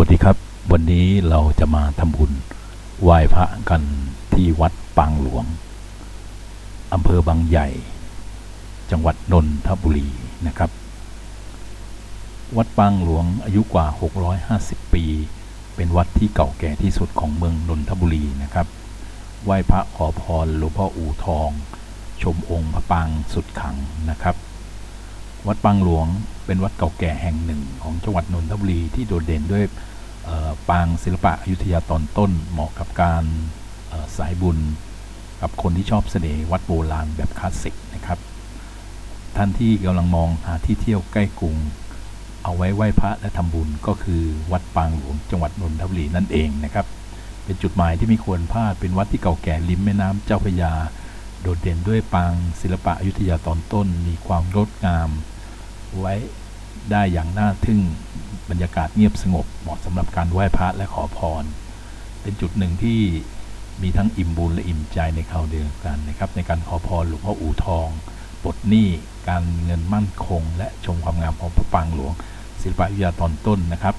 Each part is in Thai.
วัสดีครับ วันนี้เราจะมาทำบุญไหว้พระกันที่วัดปางหลวงอำเภอบางใหญ่ จังหวัดนนทบุรีนะครับ วัดปางหลวงอายุกว่า 650 ปี เป็นวัดที่เก่าแก่ที่สุดของเมืองนนทบุรีนะครับ ไหว้พระขอพรหลวงพ่ออู่ทอง ชมองค์พระปางสุดขังนะครับ วัดปางหลวงเป็นวัดเก่าแก่แห่งหนึ่งของจังหวัดนนทบุรีที่โดดเด่นด้วย ปางศิลปะอยุธยาตอนต้นเหมาะกับการสายบุญกับคนที่ชอบเสน่ห์วัดโบราณแบบคลาสสิกนะครับ ท่านที่กำลังมองหาที่เที่ยวใกล้กรุง เอาไว้ไหว้พระและทำบุญก็คือวัดปางหลวงจังหวัดนนทบุรีนั่นเองนะครับ เป็นจุดหมายที่ไม่ควรพลาดเป็นวัดที่เก่าแก่ริมแม่น้ำเจ้าพระยา โดดเด่นด้วยปางศิลปะอยุธยาตอนต้นมีความงดงาม ไว้ ได้อย่างน่าทึ่งบรรยากาศเงียบสงบเหมาะสำหรับการไหว้พระและขอพร เป็นจุดหนึ่งที่มีทั้งอิ่มบุญและอิ่มใจในคราวเดียวกันนะครับ ในการขอพรหลวงพ่ออู่ทองปลดหนี้การเงินมั่นคง และชมความงามของพระปางหลวง ศิลปะวิทยาตอนต้นนะครับ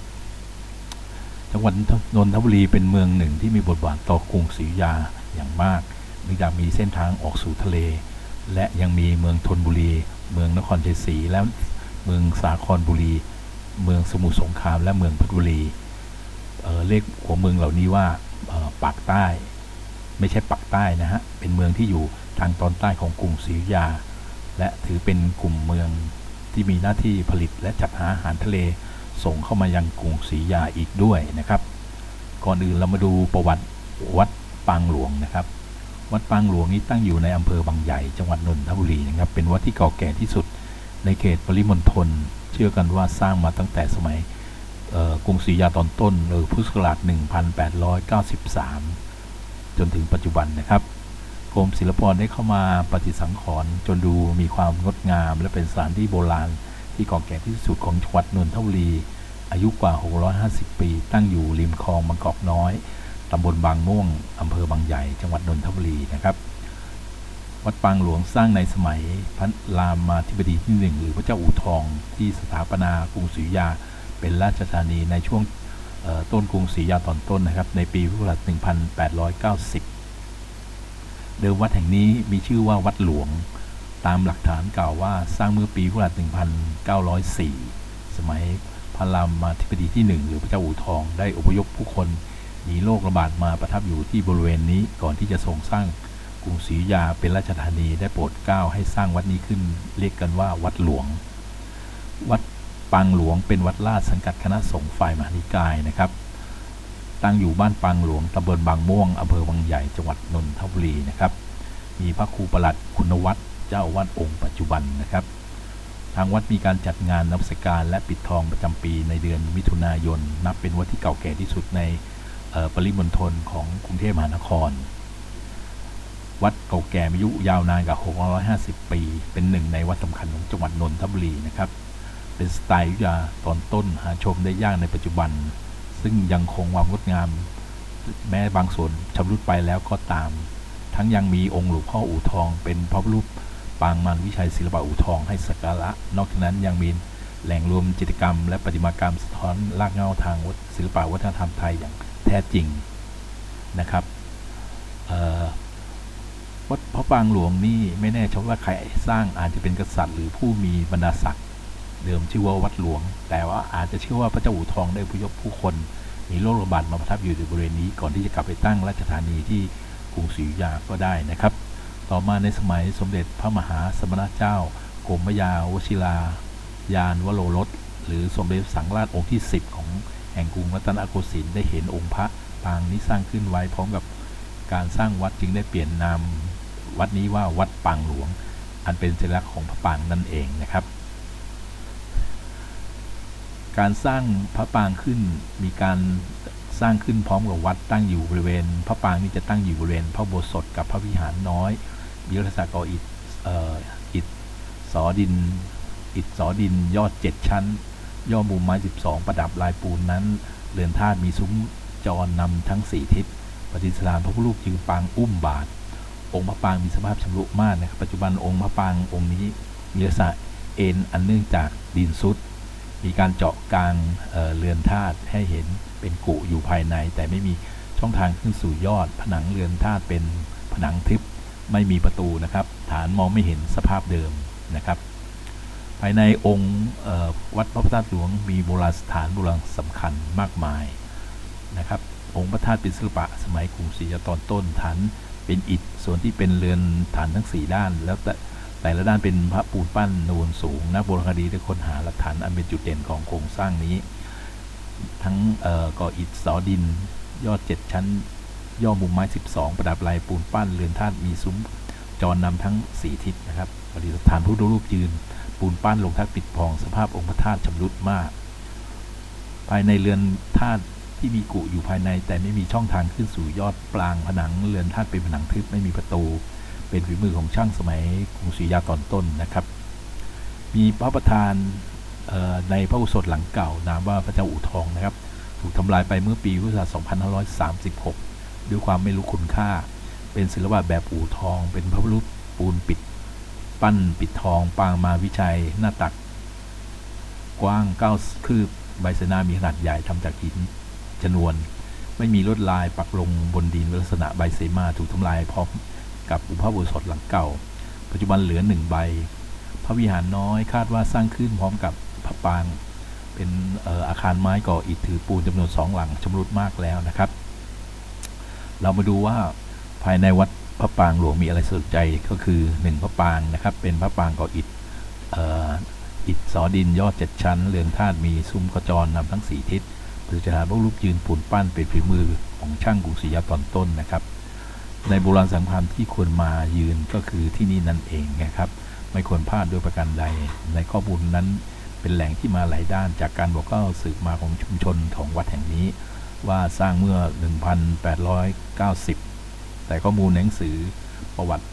จังหวัดนนทบุรีเป็นเมืองหนึ่งที่มีบทบาทต่อกรุงศรีอยุธยาอย่างมากเนื่องจากมีเส้นทางออกสู่ทะเล และยังมีเมืองธนบุรี เมืองนครชัยศรีและ เมืองสาครบุรี เมืองสมุทรสงครามและเมืองเพชรบุรีเเรียกหัวเมืองเหล่านี้ว่าปากใต้ ไม่ใช่ปากใต้นะฮะ เป็นเมืองที่อยู่ทางตอนใต้ของกรุงศรีอยุธยา และถือเป็นกลุ่มเมืองที่มีหน้าที่ผลิตและจัดหาอาหารทะเลส่งเข้ามายังกรุงศรีอยุธยาอีกด้วยนะครับ ก่อนอื่นเรามาดูประวัติวัดปางหลวงนะครับ วัดปางหลวงนี้ตั้งอยู่ในอำเภอบางใหญ่จังหวัดนนทบุรีนะครับ เป็นวัดที่เก่าแก่ที่สุด ในเขตปริมณฑลเชื่อกันว่าสร้างมาตั้งแต่สมัยกรุงศรีอยุธยาตอนต้นหรือพุทธศักราช 1893 จนถึงปัจจุบันนะครับกรมศิลปากรได้เข้ามาปฏิสังขรณ์จนดูมีความงดงาม และเป็นสถานที่โบราณ ที่เก่าแก่ที่สุดของจังหวัดนนทบุรี อายุกว่า 650 ปี ตั้งอยู่ริมคลองบางกอกน้อยตำบลบางม่วงอำเภอบางใหญ่ จังหวัดนนทบุรีนะครับ วัดปางหลวงสร้างในสมัยพระรามมาธิบดีที่หนึ่งหรือพระเจ้าอู่ทองที่สถาปนากรุงศรีอยุธยา เป็นราชธานีในช่วงต้นกรุงศรีอยุธยาตอนต้นนะครับ ในปีพุทธศักราช1890 เดิมวัดแห่งนี้มีชื่อว่าวัดหลวง ตามหลักฐานกล่าวว่าสร้างเมื่อปีพุทธศักราช1904 สมัยพระรามมาธิบดีที่หนึ่งหรือพระเจ้าอู่ทองได้อพยพผู้คนหนีโรคระบาดมาประทับอยู่ที่บริเวณนี้ก่อนที่จะทรงสร้าง กรุงศรีอยาเป็นราชธานีได้โปรดเกล้าให้สร้างวัดนี้ขึ้น เรียกกันว่าวัดหลวง วัดปางหลวงเป็นวัดราชสังกัดคณะสงฆ์ฝ่ายมหานิกายนะครับ ตั้งอยู่บ้านปางหลวงตำบลบางม่วงอำเภอบางใหญ่จังหวัดนนทบุรีนะครับ มีพระครูประหลัดคุณวัฒน์เจ้าวาดองค์ปัจจุบันนะครับ ทางวัดมีการจัดงานนมัสการและปิดทองประจำปีในเดือนมิถุนายน นับเป็นวัดที่เก่าแก่ที่สุดในปริมณฑลของกรุงเทพมหานคร วัดเก่าแก่มีอายุยาวนานกว่า650 ปี เป็นหนึ่งในวัดสำคัญของจังหวัดนนทบุรีนะครับ เป็นสไตล์ยุธยาตอนต้นหาชมได้ยากในปัจจุบัน ซึ่งยังคงความงดงาม แม้บางส่วนชำรุดไปแล้วก็ตาม ทั้งยังมีองค์หลวงพ่ออู่ทอง เป็นพระรูปปางมารวิชัยศิลปะอู่ทองให้สักการะ นอกจากนั้นยังมีแหล่งรวมจิตรกรรม และประติมากรรมสะท้อนรากเหง้าทางวัฒศิลปะวัฒนธรรมไทยอย่างแท้จริงนะครับเอ่อ วัดพระปางหลวงนี่ไม่แน่ชัดว่าใครสร้างอาจจะเป็นกษัตริย์หรือผู้มีบรรดาศักดิ์เดิมชื่อว่าวัดหลวง แต่ว่าอาจจะเชื่อว่าพระเจ้าอู่ทองได้พยพผู้คน มีโรคระบาดมาประทับอยู่ในบริเวณนี้ก่อนที่จะกลับไปตั้งราชธานีที่กรุงศรีอยุธยาก็ได้นะครับ ต่อมาในสมัยสมเด็จพระมหาสมณเจ้ากรมยาวชิรายานวโรรสหรือสมเด็จสังราชองค์ที่ 10 ของแห่งกรุงรัตนโกสินทร์ได้เห็นองค์พระปางนี้สร้างขึ้นไว้พร้อมกับการสร้างวัดจึงได้เปลี่ยนนาม วัดนี้ว่าวัดปางหลวง อันเป็นสัญลักษณ์ของพระปางนั่นเองนะครับ การสร้างพระปางขึ้นมีการสร้างขึ้นพร้อมกับวัดตั้งอยู่บริเวณ พระปางนี้จะตั้งอยู่บริเวณ พระโบสถกับพระวิหารน้อยมีลักษณะก่ออิฐเอ่ออิฐสอดิน อิฐสอดินยอดเจ็ดชั้น ย่อมุมไม้ 12 ประดับลายปูนนั้นเรือนธาตุมีซุ้มจรนำทั้ง 4 ทิศปฏิสถานพระพุทธรูปยืนปางอุ้มบาท องค์พระปางมีสภาพชำรุมากนะครับ ปัจจุบันองค์พระปางองค์นี้มีลักษณะเอ็นอันเนื่องจากดินซุด มีการเจาะกลางเเรือนธาตุให้เห็นเป็นกุอยู่ภายใน แต่ไม่มีช่องทางขึ้นสู่ยอด ผนังเรือนธาตุเป็นผนังทึบไม่มีประตูนะครับ ฐานมองไม่เห็นสภาพเดิมนะครับ ภายในองค์วัดพระธาตุหลวงมีโบราณสถานโบราณสำคัญมากมายนะครับ องค์พระธาตุเป็นศิลปะสมัยกรุงศรีอยุธยาตอนต้นฐาน เป็นอิฐ ส่วนที่เป็นเรือนฐานทั้ง 4 ด้าน แล้วแต่แต่ละด้านเป็นพระปูนปั้นนูนสูง นักโบราณคดีได้ค้นหาหลักฐานอันเป็นจุดเด่นของโครงสร้างนี้ ทั้งเอ่อก่ออิฐเสอดิน ยอด 7 ชั้น ย่อมุมไม้ 12 ประดับลายปูนปั้นเรือนธาตุมีซุ้มจรนำทั้ง 4 ทิศนะครับประดิษฐานพุทธรูปยืน ปูนปั้นลงทัดปิดพองสภาพองค์พระธาตุชำรุดมาก ภายในเรือนธาตุ ที่มีกุอยู่ภายใน แต่ไม่มีช่องทางขึ้นสู่ยอดปรางผนังเรือนธาตุเป็นผนังทึบไม่มีประตู เป็นฝีมือของช่างสมัยกรุงศรีอยุธยาตอนต้นนะครับ มีพระประธานในพระอุโสถหลังเก่านามว่าพระเจ้าอู่ทองนะครับ ถูกทำลายไปเมื่อปีพุทธศักราช 2536 ด้วยความไม่รู้คุณค่า เป็นศิลปะแบบอู่ทอง เป็นพระรูปปูนปิด ปั้นปิดทอง ปางมาวิชัย หน้าตัก กว้าง 9 คืบ ใบเสนามีขนาดใหญ่ทำจากหิน ชนวน ไม่มีลวดลายปักลงบนดินลักษณะใบเสมาถูกทำลายพร้อมกับอุปโบสถหลังเก่า ปัจจุบันเหลือหนึ่งใบ พระวิหารน้อยคาดว่าสร้างขึ้นพร้อมกับพระปราง เป็นอออาคารไม้ก่ออิฐถือปูนจำนวนสองหลังชำรุดมากแล้วนะครับ เรามาดูว่าภายในวัดพระปรางหลวงมีอะไรสนใจก็คือหนึ่งพระปรางนะครับ เป็นพระปรางก่ออิฐอ,อ,อิฐสอดินยอดเจ็ดชั้น เรือนธาตุมีซุ้มกระจรนำทั้งสี่ทิศ ประดิษฐาพระรูปยืนปูนปั้นเป็นฝีมือของช่างกรุงศรีอยุธยาตอนต้นนะครับ ในโบราณสังคมที่ควรมายืนก็คือที่นี่นั่นเองนะครับ ไม่ควรพลาดด้วยประการใด ในข้อมูลนั้นเป็นแหล่งที่มาหลายด้านจากการบอกเล่าสืบมาของชุมชนของวัดแห่งนี้ ว่าสร้างเมื่อ 1890 แต่ข้อมูลหนังสือประวัติ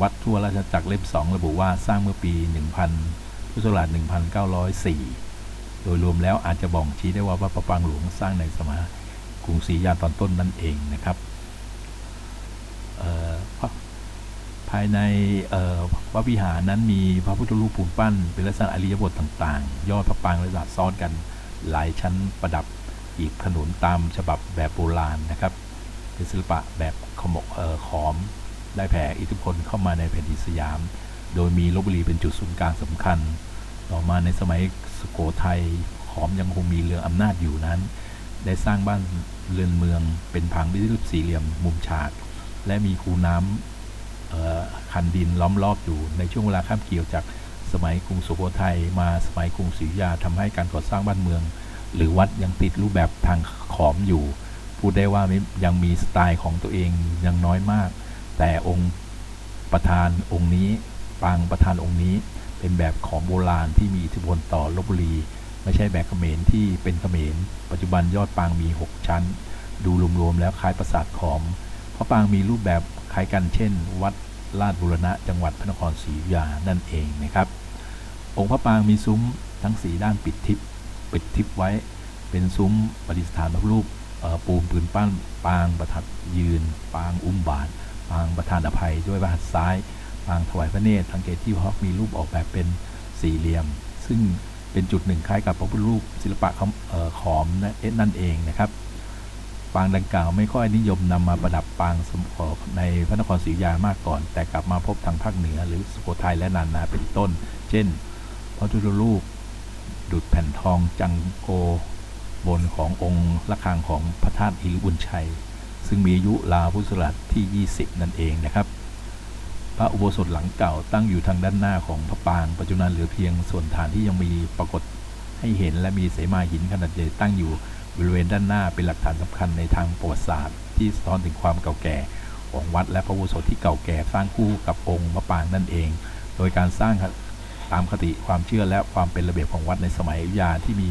วัดทั่วราชจักรเล่มสองระบุว่าสร้างเมื่อปี 1000พุทธศักราช1904 โดยรวมแล้วอาจจะบ่งชี้ได้ว่าวัดประปางหลวงสร้างในสมัยกรุงศรีอยุธยาตอนต้นนั่นเองนะครับภายในเอ่อพระวิหารนั้นมีพระพุทธรูปปูนปั้น เป็นลักษณะอริยบทต่างๆ ยอดพระปางลักษณะซ้อนกันหลายชั้นประดับอีกขนุนตามฉบับแบบโบราณนะครับ เป็นศิลปะแบบขมกเอ่อขอมได้แผ่อิทธิพลเข้ามาในแผ่นดินสยาม โดยมีลบบุรีเป็นจุดศูนย์กลางสำคัญ ต่อมาในสมัยสุโขทัยขอมยังคงมีเรืองอำนาจอยู่นั้น ได้สร้างบ้านเรือนเมืองเป็นผังวิรูปสี่เหลี่ยมมุมฉาก และมีคูน้ำคันดินล้อมรอบอยู่ในช่วงเวลาข้ามเกี่ยวจากสมัยกรุงสุโขทัยมาสมัยกรุงศรีอยุธยาทำให้การก่อสร้างบ้านเมือง หรือวัดยังติดรูปแบบทางขอมอยู่ พูดได้ว่ายังมีสไตล์ของตัวเองยังน้อยมาก แต่องค์ประธานองค์นี้ปางประธานองค์นี้ เป็นแบบของโบราณที่มีอิทธิพลต่อลบบุรี ไม่ใช่แบบเขมรที่เป็นเขมร ปัจจุบันยอดปางมี 6 ชั้น ดูรวมๆแล้วคล้ายปราสาทขอม เพราะปางมีรูปแบบคล้ายกันเช่น วัดลาดบุรณะจังหวัดพระนครศรีอยุธยานั่นเองนะครับ องค์พระปางมีซุ้มทั้งสีด้านปิดทิพปิดทิพไว้ เป็นซุ้มประดิษฐานพระรูปปูนปืนปั้น ปางประทับยืน ปางอุ้มบาท ปางประธานอภัยด้วยพระหัตซ้าย ปางถวายพระเนตรสังเกตที่ฮอกมีรูปออกแบบเป็นสี่เหลี่ยม ซึ่งเป็นจุดหนึ่งคล้ายกับพระพุทธรูปศิลปะขอมเอ่อขอมนั่นเอ๊ะนั่นเองนะครับ ปางดังกล่าวไม่ค่อยนิยมนำมาประดับปางสมเอ่อในพระนครศรีอยุธยามากก่อน แต่กลับมาพบทางภาคเหนือหรือสุโขทัยและนานาเป็นต้น เช่น พระพุทธรูปดุดแผ่นทองจังโกบนขององค์ระฆังของพระธาตุอิริบุญชัย ซึ่งมีอายุราพุทธศักราชที่ 20 นั่นเองนะครับ พระอุโบสถหลังเก่าตั้งอยู่ทางด้านหน้าของพระปาง ปัจจุบันเหลือเพียงส่วนฐานที่ยังมีปรากฏให้เห็นและมีเสมาหินขนาดใหญ่ตั้งอยู่บริเวณด้านหน้าเป็นหลักฐานสำคัญในทางประวัติศาสตร์ ที่สะท้อนถึงความเก่าแก่ของวัดและพระอุโบสถที่เก่าแก่สร้างคู่กับองค์พระปางนั่นเอง โดยการสร้างตามคติความเชื่อและความเป็นระเบียบของวัดในสมัยอยุธยาที่มี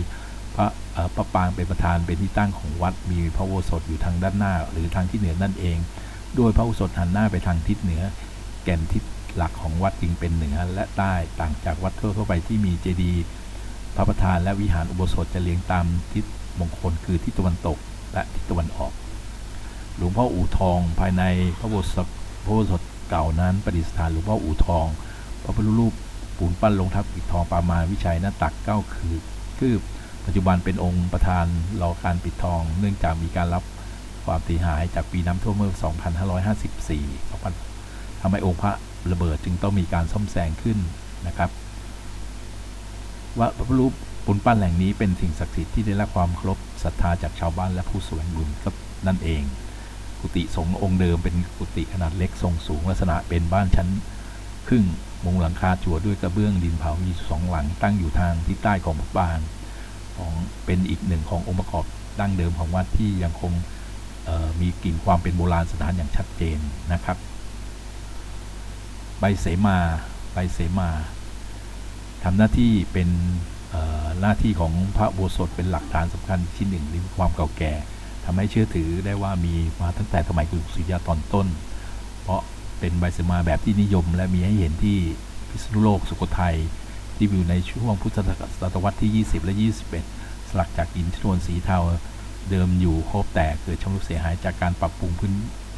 พระพระปางเป็นประธานเป็นที่ตั้งของวัดมีพระอุโบสถอยู่ทางด้านหน้า หรือทางที่เหนือนั่นเอง โดยพระอุโบสถหันหน้าไปทางทิศเหนือ แก่นทิศหลักของวัดจึงเป็นเหนือและใต้ต่างจากวัดทั่วไปที่มีเจดีย์พระประธานและวิหารอุโบสถจะเรียงตามทิศมงคลคือทิศตะวันตกและทิศตะวันออก หลวงพ่ออู่ทองภายในพระโบสถพระโบสถเก่านั้นประดิษฐานหลวงพ่ออู่ทอง พระพุทธรูปปูนปั้นลงทับปิดทองปามาวิชัยหน้าตักเก้าคือคืบปัจจุบันเป็นองค์ประธานรอการปิดทอง เนื่องจากมีการรับความเสียหายจากปีน้ำท่วมเมื่อ 2554 2000 ทำให้องค์พระระเบิดจึงต้องมีการซ่อมแซมขึ้นนะครับ ว่าพระรูปปูนปั้นแหล่งนี้เป็นสิ่งศักดิ์สิทธิ์ที่ได้รับความเคารพศรัทธาจากชาวบ้านและผู้แสวงบุญก็นั่นเอง กุฏิสงฆ์องค์เดิมเป็นกุฏิขนาดเล็กทรงสูงลักษณะเป็นบ้านชั้น ครึ่งมุงหลังคาจั่วด้วยกระเบื้องดินเผามีสองหลังตั้งอยู่ทางทิศใต้ของพระบานของเป็นอีกหนึ่งขององค์ประกอบดั้งเดิมของวัดที่ยังคงมีกลิ่นความเป็นโบราณสถานอย่างชัดเจนนะครับ ใบเสมาใบเสมาทำหน้าที่เป็นหน้าที่ของพระโบสถเป็นหลักฐานสำคัญชิ้นหนึ่งหรือความเก่าแก่ทำให้เชื่อถือได้ว่ามีมาตั้งแต่สมัยกรุงศรีอยุธยาตอนต้น เพราะเป็นใบเสมาแบบที่นิยม และมีให้เห็นที่พิษณุโลกสุโขทัยที่อยู่ในช่วงพุทธศตวรรษที่ 20 และ 21 สลักจากหินชนวนสีเทาเดิมอยู่ครบแต่เกิดชำรุดเสียหายจากการปรับปรุงพื้น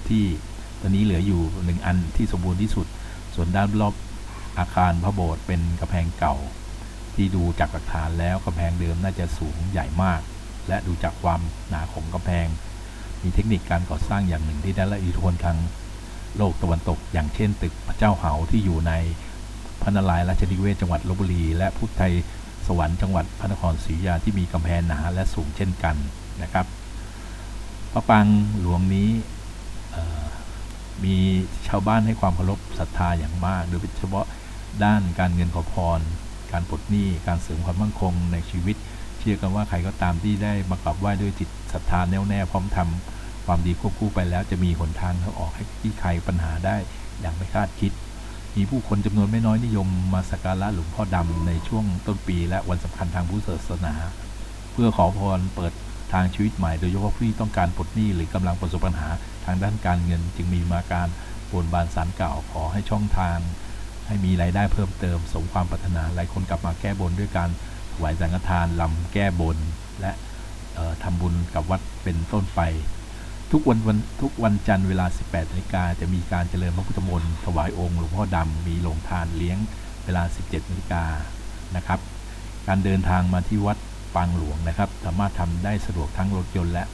ที่ตอนนี้เหลืออยู่หนึ่งอันที่สมบูรณ์ที่สุด ส่วนด้านรอบอาคารพระโบสถ์เป็นกำแพงเก่า ที่ดูจากหลักฐานแล้วกำแพงเดิมน่าจะสูงใหญ่มาก และดูจากความหนาของกำแพง มีเทคนิคการก่อสร้างอย่างหนึ่งที่ได้รับอิทธิพลทางโลกตะวันตก อย่างเช่น ตึกพระเจ้าเหาที่อยู่ในพระนารายณ์ราชนิเวศจังหวัดลบบุรี และพุทธไทยสวรรค์จังหวัดพระนครศรีอยุธยาที่มีกำแพงหนาและสูงเช่นกันนะครับพระปางหลวงนี้ มีชาวบ้านให้ความเคารพศรัทธาอย่างมาก โดยเฉพาะด้านการเงินขอพร การปลดหนี้ การเสริมความมั่นคงในชีวิต เชื่อกันว่าใครก็ตามที่ได้มากราบไหว้ด้วยจิตศรัทธาแน่วแน่พร้อมทำความดีควบคู่ไปแล้วจะมีหนทางทางออกให้ที่ใครปัญหาได้อย่างไม่คาดคิด มีผู้คนจำนวนไม่น้อยนิยมมาสักการะหลวงพ่อดำในช่วงต้นปีและวันสำคัญทางพุทธศาสนา เพื่อขอพรเปิดทางชีวิตใหม่โดยเฉพาะผู้ที่ต้องการปลดหนี้หรือกำลังประสบปัญหา ทางด้านการเงินจึงมีมาการบนบานสารกล่าขอให้ช่องทาง ให้มีรายได้เพิ่มเติมสมความปรารถนาหลายคนกลับมาแก้บนด้วยการถวายสังฆทานลำแก้บน และทำบุญกับวัดเป็นต้นไป ทุกวันวันทุกวันจันทร์เวลา 18นาฬิกาจะมีการเจริญพระพุทธมนต์ถวายองค์หลวงพ่อดำมีโรงทานเลี้ยงเวลา 17นาฬิกานะครับ การเดินทางมาที่วัดปางหลวงนะครับ สามารถทำได้สะดวกทั้งรถยนต์และ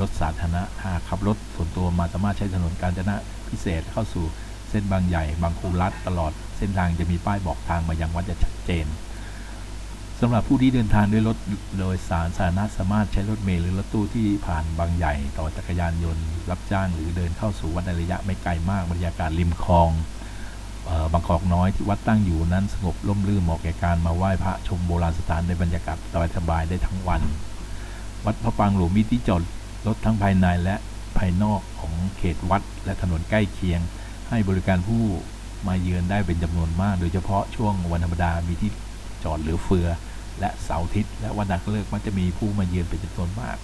รถสาธารณะหากขับรถส่วนตัวมาสามารถใช้ถนนกาญจนะพิเศษเข้าสู่เส้นบางใหญ่ บางคูรัดตลอดเส้นทางจะมีป้ายบอกทางมายังวัดจะชัดเจนสำหรับผู้ที่เดินทางด้วยรถโดยสารสาธารณะสามารถใช้รถเมล์หรือรถตู้ที่ผ่านบางใหญ่ ต่อจักรยานยนต์ รับจ้างหรือเดินเข้าสู่วัดในระยะไม่ไกลมากบรรยากาศริมคลองออบางกอกน้อยที่วัดตั้งอยู่นั้นสงบร่มรื่นเหมาะแก่การมาไหว้พระชมโบราณสถานในบรรยากาศสบายๆได้ทั้งวัน วัดพระปางหลวงมีที่จอด รถทั้งภายในและภายนอกของเขตวัด และถนนใกล้เคียง ให้บริการผู้มาเยือนได้เป็นจำนวนมาก โดยเฉพาะช่วงวันธรรมดามีที่จอดหลือเฟือ และเสาร์อาทิตย์และวันนักเลิกมักจะมีผู้มาเยือนเป็นจำนวนมาก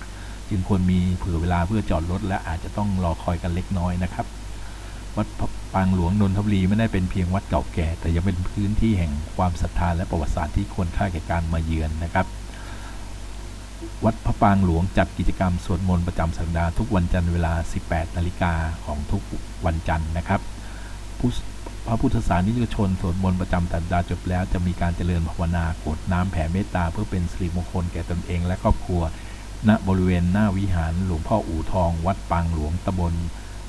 จึงควรมีเผื่อเวลาเพื่อจอดรถและอาจจะต้องรอคอยกันเล็กน้อยนะครับ วัดปางหลวงนนทบุรีไม่ได้เป็นเพียงวัดเก่าแก่ แต่ยังเป็นพื้นที่แห่งความศรัทธาและประวัติศาสตร์ที่ควรค่าแก่การมาเยือนนะครับ วัดพระปางหลวงจัดกิจกรรมสวดมนต์ประจำสัปดาห์ทุกวันจันทร์เวลา 18 นาฬิกาของทุกวันจันทร์นะครับพระพุทธศาสนิกชนสวดมนต์ประจำสัปดาห์จบแล้วจะมีการเจริญภาวนากดน้ำแผ่เมตตาเพื่อเป็นสิริมงคลแก่ตนเองและครอบครัว ณบริเวณหน้าวิหารหลวงพ่ออู่ทอง วัดปางหลวงตำบล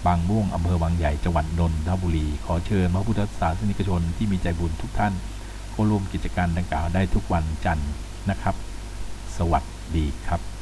บางม่วงอำเภอบางใหญ่จังหวัดนนทบุรี ขอเชิญพระพุทธศาสนิกชนที่มีใจบุญทุกท่านเข้าร่วมกิจการดังกล่าวได้ทุกวันจันทร์นะครับ สวัสดี ดีครับ